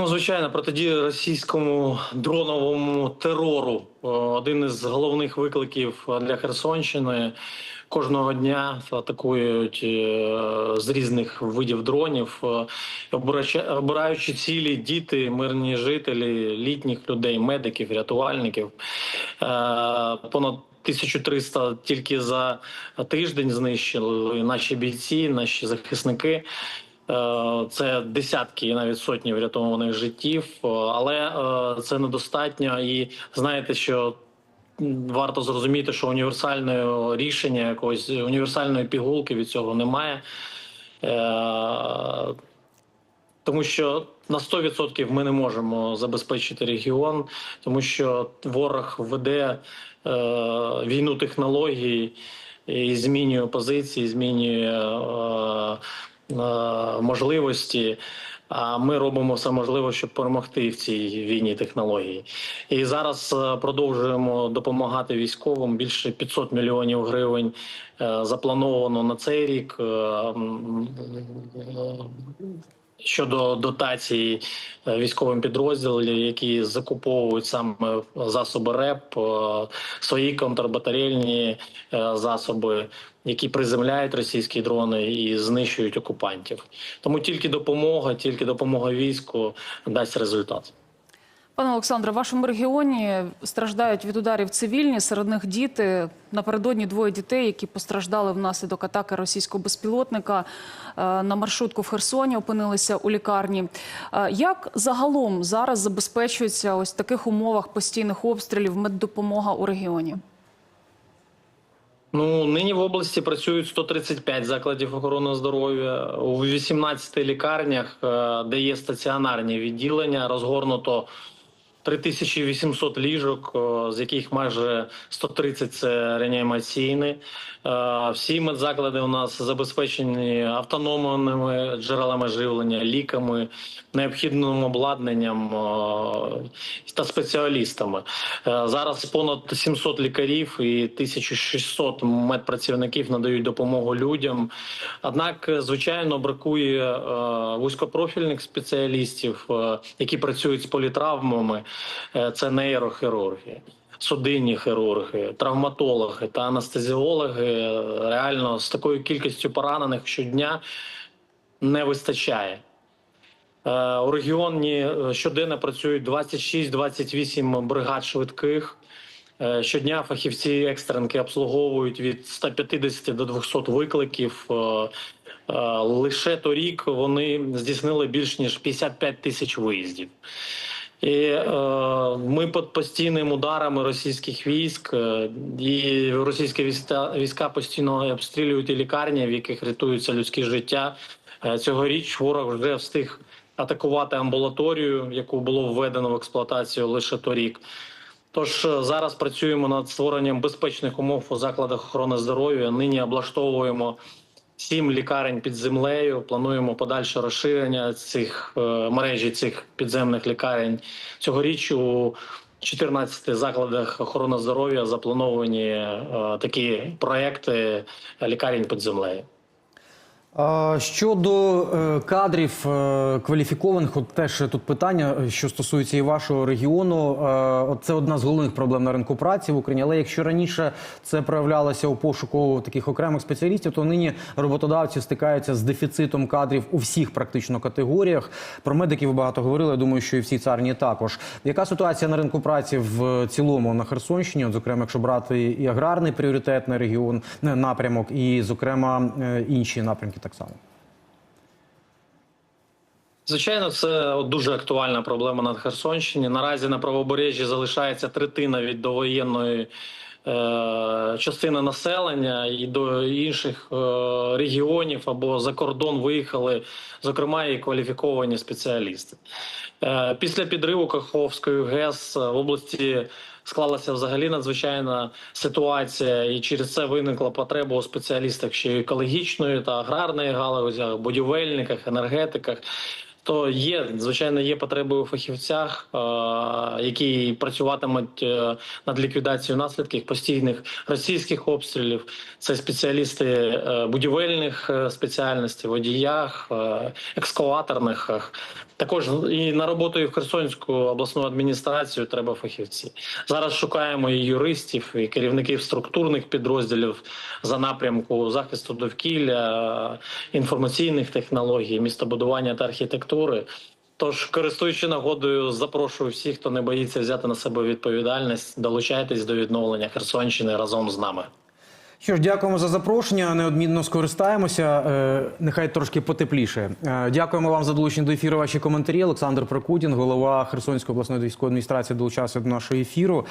Ну, звичайно, протидія російському дроновому терору е, один із головних викликів для Херсонщини. Кожного дня атакують е, з різних видів дронів, е, обираючи цілі діти, мирні жителі, літніх людей, медиків, рятувальників. Понад 1300 тільки за тиждень знищили наші бійці, наші захисники. Е, Це десятки і навіть сотні врятованих життів, е, але е, це недостатньо. І знаєте, що варто зрозуміти, що універсального рішення, якогось універсальної пігулки від цього немає. Тому що на 100% ми не можемо забезпечити регіон, тому що ворог веде війну технологій і змінює позиції, змінює можливості. А ми робимо все можливе, щоб перемогти в цій війні технології. І зараз е, продовжуємо допомагати військовим. Більше 500 мільйонів гривень е, заплановано на цей рік. Щодо дотацій е, військовим підрозділам, які закуповують саме засоби РЕП, е, свої контрбатарейні е, засоби, які приземляють російські дрони і знищують окупантів. Тому тільки допомога, тільки допомога війську дасть результат. Пане Олександре, в вашому регіоні страждають від ударів цивільні, серед них діти. Напередодні двоє дітей, які постраждали внаслідок атаки російського безпілотника е, на маршрутку в Херсоні, опинилися у лікарні. Е, Як загалом зараз забезпечується ось в таких умовах постійних обстрілів меддопомога у регіоні? Ну нині в області працюють 135 закладів охорони здоров'я у 18 лікарнях, е, де є стаціонарні відділення, розгорнуто 3800 ліжок, з яких майже 130 – це реанімаційні. Е, Всі медзаклади у нас забезпечені автономними джерелами живлення, ліками, необхідним обладнанням та спеціалістами. Е, Зараз понад 700 лікарів і 1600 медпрацівників надають допомогу людям. Однак, звичайно, бракує е, вузькопрофільних спеціалістів, які працюють з політравмами. Е, Це нейрохірурги. Судинні хірурги, травматологи та анестезіологи реально з такою кількістю поранених щодня не вистачає. Е, У регіоні е, щоденно працюють 26-28 бригад швидких. Щодня фахівці екстренки обслуговують від 150 до 200 викликів. Лише торік вони здійснили більш ніж 55 тисяч виїздів. І е, ми під постійними ударами російських військ, е, і російські війська, війська постійно обстрілюють і лікарні, в яких рятуються людські життя. Е, цьогоріч ворог вже встиг атакувати амбулаторію, яку було введено в експлуатацію лише торік. Тож е, зараз працюємо над створенням безпечних умов у закладах охорони здоров'я. Нині облаштовуємо сім лікарень під землею. Плануємо подальше розширення цих е, мережі цих підземних лікарень. Цьогоріч у 14 закладах охорони здоров'я заплановані е, такі проекти лікарень під землею. Щодо е, кадрів е, кваліфікованих, от теж тут питання, е, що стосується і вашого регіону. Це одна з головних проблем на ринку праці в Україні. Але якщо раніше це проявлялося у пошуку таких окремих спеціалістів, то нині роботодавці стикаються з дефіцитом кадрів у всіх практично категоріях. Про медиків багато говорили. Я думаю, що і всі царні також. Яка ситуація на ринку праці в цілому на Херсонщині? От, зокрема, якщо брати і аграрний пріоритетний регіон напрямок, і зокрема інші напрямки так само. Звичайно, це дуже актуальна проблема на Херсонщині. Наразі на правобережжі залишається третина від довоєнної е, частини населення, і до інших е, регіонів або за кордон виїхали, зокрема, і кваліфіковані спеціалісти. Е, після підриву Каховської ГЕС в області склалася взагалі надзвичайна ситуація, і через це виникла потреба у спеціалістах ще екологічної та аграрної галузі, будівельниках, енергетиках. То є звичайно є потреби у фахівцях, е, які працюватимуть е, над ліквідацією наслідків постійних російських обстрілів. Це спеціалісти е, будівельних спеціальностей, водіях, екскаваторних. Також і на роботу і в Херсонську обласну адміністрацію треба фахівці. Зараз шукаємо і юристів, і керівників структурних підрозділів за напрямку захисту довкілля, інформаційних технологій, містобудування та архітектури. Тож, користуючи нагодою, запрошую всіх, хто не боїться взяти на себе відповідальність, долучайтесь до відновлення Херсонщини разом з нами. Що ж, дякуємо за запрошення. Неодмінно скористаємося. Е, нехай трошки потепліше. Е, дякуємо вам за долучення до ефіру. Ваші коментарі. Олександр Прокудін, голова Херсонської обласної військової адміністрації, долучався до нашого ефіру.